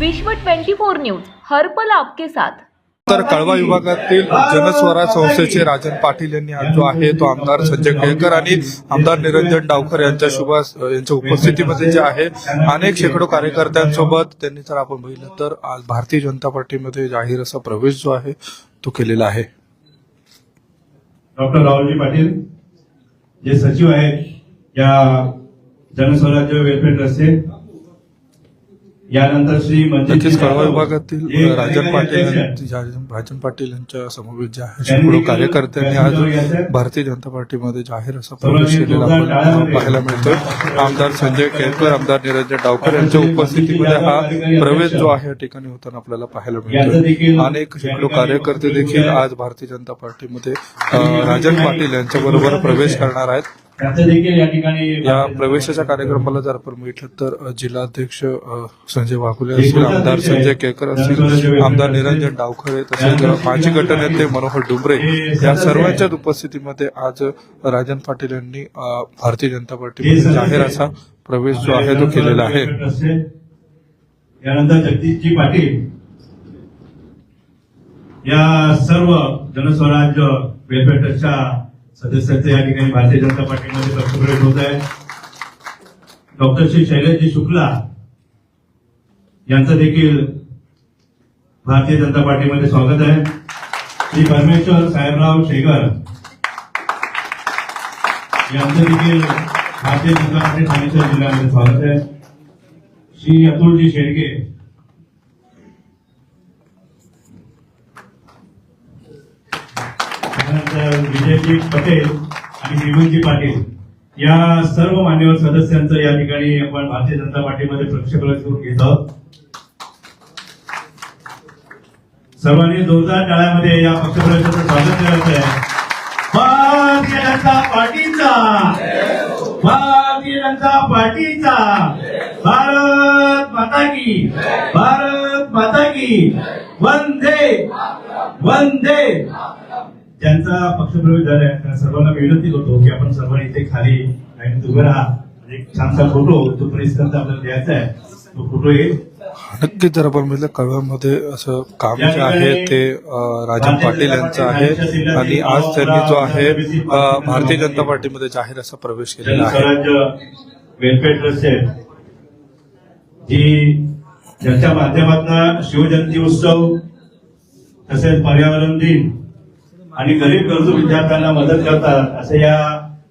विश्व 24 न्यूज हर्पल आपके साथ. तर कळवा विभागातील जनस्वराज संस्थेचे राजन पाटील यांनी आज जो आहे तो आमदार संजय केळकर आणि आमदार निरंजन डावकर यांच्या शुभ यांच्या उपस्थितीमध्ये जे आहे अनेक शेकडो कार्यकर्त्यांसोबत त्यांनी जर आपण बघितलं तर आज भारतीय जनता पार्टीमध्ये जाहीर असा प्रवेश जो आहे तो केलेला आहे. डॉक्टर राहुलजी पाटील जे सचिव आहेत या जनस्वराज्य वेलफेअर ट्रस्टचे यानंतर श्री नक्कीच कळवा विभागातील राजन पाटील राजन पाटील यांच्या समवेत जे आहे कार्यकर्त्यांनी आज भारतीय जनता पार्टीमध्ये जाहीर असा प्रवेश केलेला आपण पाहायला मिळतोय. आमदार संजय केळकर आमदार निरंजन डावकर यांच्या उपस्थितीमध्ये हा प्रवेश जो आहे या ठिकाणी होताना आपल्याला पाहायला मिळतोय. अनेक शेकडो कार्यकर्ते देखील आज भारतीय जनता पार्टीमध्ये राजन पाटील यांच्या बरोबर प्रवेश करणार आहेत. देखील या ठिकाणी या प्रवेशाच्या कार्यक्रमाला जर आपण बघितलं तर जिल्हाध्यक्ष संजय वाघुले असतील आमदार संजय केळकर असतील आमदार निरंजन डावखरे तसेच माजी गटनेते मनोहर डुंबरे या सर्वांच्याच उपस्थितीमध्ये आज राजन पाटील यांनी भारतीय जनता पार्टीमध्ये जाहीर असा प्रवेश जो आहे तो केलेला आहे. यानंतर जगदीशजी पाटील या सर्व जनस्वराज्य वेलफेअर ट्रस्टच्या सदस्यांचे या ठिकाणी भारतीय जनता पार्टीमध्ये पक्षप्रवेश होत आहे डॉक्टर श्री शैलेशजी शुक्ला यांचं देखील भारतीय जनता पार्टीमध्ये स्वागत आहे. श्री परमेश्वर साहेबराव शेगर यांचं देखील भारतीय जनता पार्टी ठाणे जिल्ह्यामध्ये स्वागत आहे. श्री अतुलजी शेडगे त्यानंतर विजयजी पटेल आणि श्रीमंतजी पाटील या सर्व मान्यवर सदस्यांचं या ठिकाणी आपण भारतीय जनता पार्टीमध्ये प्रक्षेपण करून घेत आहोत. सर्वांनी जोरदार टाळ्यामध्ये या पक्षप्रवेशाचं स्वागत करायचं आहे. भारतीय जनता पार्टीचा भारतीय जनता पार्टीचा भारत माता की भारत माता की वंदे वंदे ज्यांचा पक्षप्रवेश झालाय त्या सर्वांना विनंती करतो की आपण सर्वांनी इथे खाली लाईनीत उभे राहा. एक छानसा फोटो तो प्रेस करता आपल्याला द्यायचा आहे. तो फोटो येईल. नक्कीच जर आपण बघितलं कळव्यामध्ये असं काम जे आहे ते राजन पाटील यांचं आहे. आणि आज त्यांनी जो आहे भारतीय जनता पार्टीमध्ये जाहीर असा प्रवेश केलेला आहे. वेलफेअर ट्रस्ट आहे. जी ज्याच्या माध्यमातून शिवजयंती उत्सव तसेच पर्यावरण दिन आणि गरीब गरजू विद्यार्थ्यांना मदत करतात असे या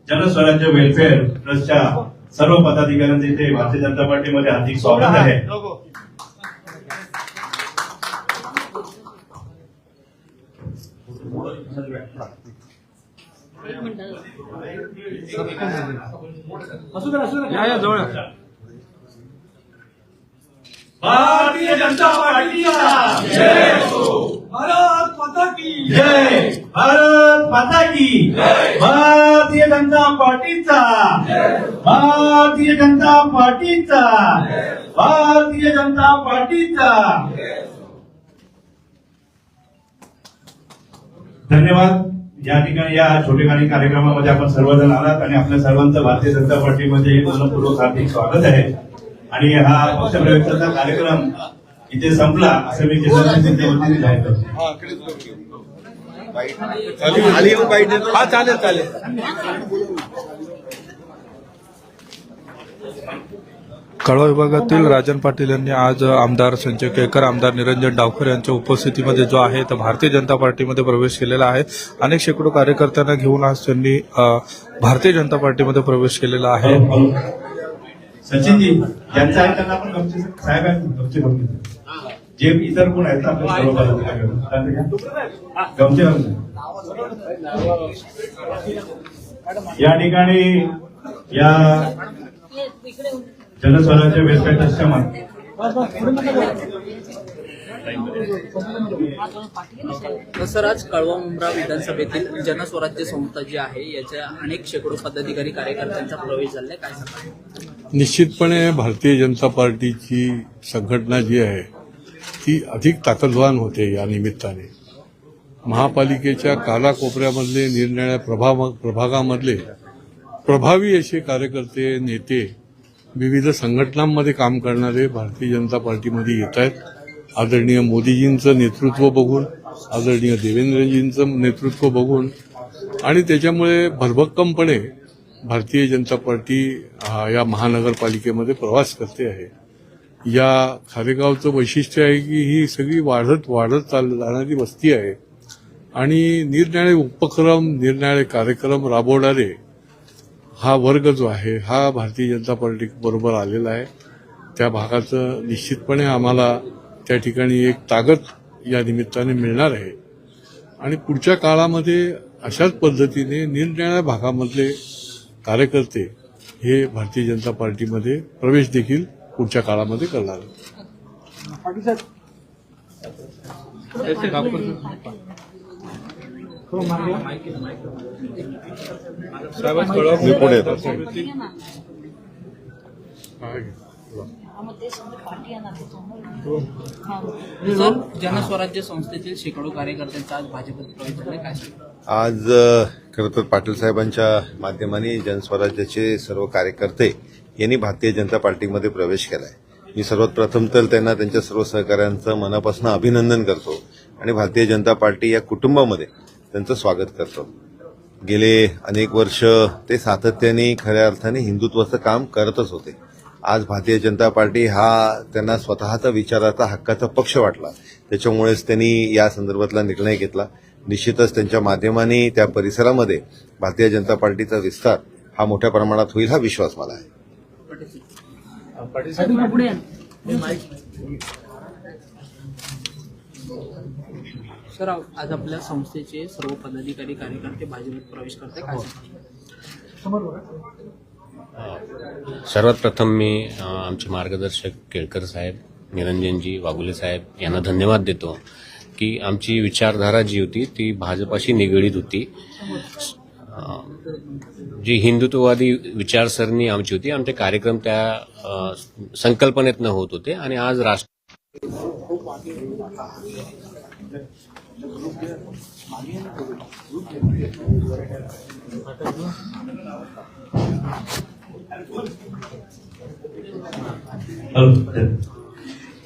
जनस्वराज्य वेलफेअर ट्रस्टच्या सर्व पदाधिकाऱ्यांचे इथे भारतीय जनता पार्टीमध्ये हार्दिक स्वागत आहे. भारतीय जनता पार्टीचा भारत माता की जय. भारत माता की भारतीय जनता पार्टीचा. भारतीय जनता पार्टीचा. भारतीय जनता पार्टीचा. धन्यवाद. या ठिकाणी या छोटेखानी कार्यक्रमामध्ये आपण सर्वजण आलात आणि आपल्या सर्वांचं भारतीय जनता पार्टीमध्ये मनपूर्वक हार्दिक स्वागत आहे. आणि हा पक्षप्रवेशाचा कार्यक्रम इथे संपला असं मी जिल्हाधिकाऱ्यांच्या वतीने जाहीर करतो हा चालेल चालेल. कळवा विभागातील राजन पाटील यांनी आज आमदार संजय केळकर आमदार निरंजन डावकर यांच्या उपस्थितीमध्ये जो आहे तर भारतीय जनता पार्टीमध्ये प्रवेश केलेला आहे. अनेक शेकडो कार्यकर्त्यांना घेऊन आज त्यांनी भारतीय जनता पार्टीमध्ये प्रवेश केलेला आहे. सचिनजी ज्यांचं आहे त्यांना पण गमचे साहेब आहेत गमचे गमचे जे इतर कोण आहेत ना आपल्या गमचे या ठिकाणी या जनस्वराज्य वेबसाईट ट्रस्टच्या सर आज कळवा मुंब्रा विधानसभेतील जनस्वराज्य संस्था जी आहे याच्या अनेक शेकडो पदाधिकारी कार्यकर्त्यांचा प्रवेश झालाय. काय सांगा निश्चितपणे भारतीय जनता पार्टीची संघटना जी आहे ती अधिक ताकदवान होते या निमित्ताने. महापालिकेच्या कानाकोपऱ्यामधले निरनिळ्या प्रभा प्रभागामधले प्रभावी असे कार्यकर्ते नेते विविध संघटनांमध्ये काम करणारे भारतीय जनता पार्टीमध्ये येत आहेत. आदरणीय मोदीजींचं नेतृत्व बघून आदरणीय देवेंद्रजींचं नेतृत्व बघून आणि त्याच्यामुळे भरभक्कमपणे भारतीय जनता पार्टी हा या महानगरपालिकेमध्ये प्रवास करते आहे. या खारेगावचं वैशिष्ट्य आहे की ही सगळी वाढत वाढत चाल जाणारी वस्ती आहे. आणि निरनिराळे उपक्रम निरनिराळे कार्यक्रम राबवणारे हा वर्ग जो आहे हा भारतीय जनता पार्टी बरोबर आलेला आहे. त्या भागाचं निश्चितपणे आम्हाला त्या ठिकाणी एक ताकद या निमित्ताने मिळणार आहे. आणि पुढच्या काळामध्ये अशाच पद्धतीने निरनिराळ्या भागामधले कार्यकर्ते हे भारतीय जनता पार्टीमध्ये प्रवेश देखील पुढच्या काळामध्ये करणार आहेत. जनस्वराज्य संस्थेतील शेकडो कार्यकर्त्यांचा आज भाजपत प्रवेश झाला काय? आज खरं तर पाटील साहेबांच्या माध्यमाने जनस्वराज्याचे सर्व कार्यकर्ते यांनी भारतीय जनता पार्टीमध्ये प्रवेश केलाय. मी सर्वात प्रथम तर त्यांना त्यांच्या सर्व सहकाऱ्यांचं मनापासून अभिनंदन करतो आणि भारतीय जनता पार्टी या कुटुंबामध्ये त्यांचं स्वागत करतो. गेले अनेक वर्ष ते सातत्याने खऱ्या अर्थाने हिंदुत्वाचं काम करतच होते. आज भारतीय जनता पार्टी हा त्यांना स्वतःचा विचाराचा हक्काचा पक्ष वाटला. त्याच्यामुळेच त्यांनी या संदर्भातला निर्णय घेतला. निश्चितच त्यांच्या माध्यमाने त्या परिसरामध्ये भारतीय जनता पार्टीचा विस्तार हा मोठ्या प्रमाणात होईल हा विश्वास मला आहे. सर आज आपल्या संस्थेचे सर्व पदाधिकारी कार्यकर्ते भाजपत प्रवेश करते काय? सर्वात प्रथम मी आमचे मार्गदर्शक केळकर साहेब निरंजनजी वाघुले साहेब यांना धन्यवाद देतो की आमची विचारधारा जी होती ती भाजपाशी निगडीत होती. जी हिंदुत्ववादी विचारसरणी आमची होती आमचे कार्यक्रम त्या अ, संकल्पनेतनं होत होते आणि आज राष्ट्र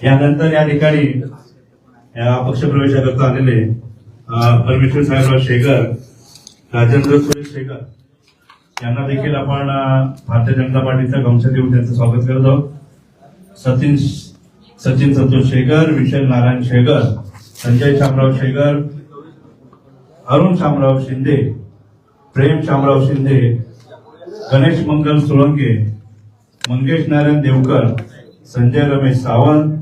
यानंतर या ठिकाणी या पक्षप्रवेशाकरता आलेले परमेश्वर साहेबराव शेगर राजेंद्र सुरेश शेगर यांना देखील आपण भारतीय जनता पार्टीचा गमछा देऊन त्यांचं स्वागत करत आहोत. सचिन सचिन संतोष शेगर विशाल नारायण शेगर संजय शामराव शेगर अरुण शामराव शिंदे प्रेम शामराव शिंदे गणेश मंगल सोळंके मंगेश नारायण देवकर संजय रमेश सावंत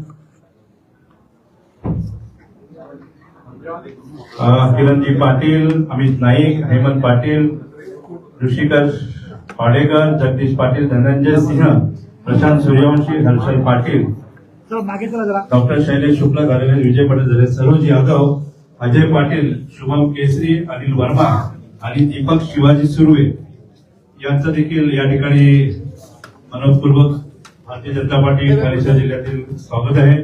किरणजी पाटील अमित नाईक हेमंत पाटील ऋषिकेश पाडेकर जगदीश पाटील धनंजय सिंह प्रशांत सूर्यवंशी हर्षल पाटील. डॉक्टर शैलेश शुक्ला झालेले विजय पाटील सरोज यादव अजय पाटील शुभम केसरी अनिल वर्मा. आणि दीपक शिवाजी सुर्वे यांचं देखील या ठिकाणी मनपूर्वक भारतीय जनता पार्टी ठाणेच्या जिल्ह्यातील स्वागत आहे.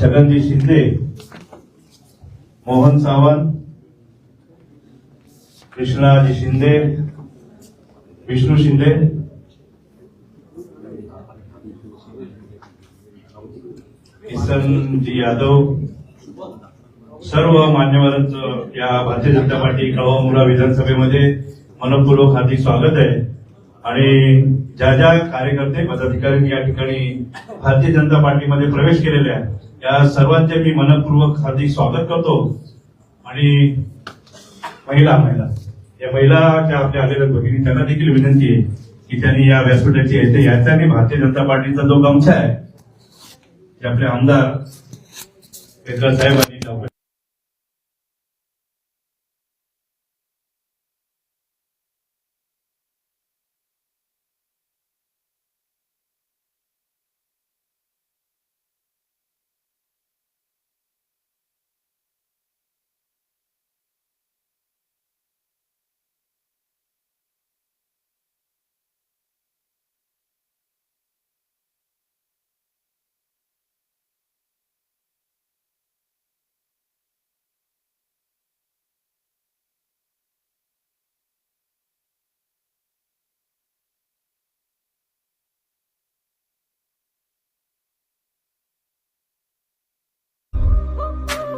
छगनजी शिंदे मोहन सावंत कृष्णाजी शिंदे विष्णू शिंदे जी यादव सर्व मान्यवरांचं या भारतीय जनता पार्टी कळवा विधानसभेमध्ये मनपूर्वक हार्दिक स्वागत आहे. आणि ज्या ज्या कार्यकर्ते पदाधिकाऱ्यांनी या ठिकाणी भारतीय जनता पार्टीमध्ये प्रवेश केलेले आहे या सर्वांचे मी मनपूर्वक हार्दिक स्वागत करतो. आणि महिला महिला. या महिला ज्या आपल्या आलेल्या भगिनी त्यांना देखील विनंती आहे की त्यांनी या व्यासपीठाची येते यायचं भारतीय जनता पार्टीचा जो गमछा आहे ते आपले आमदार केसर साहेबांनी डॉक्टर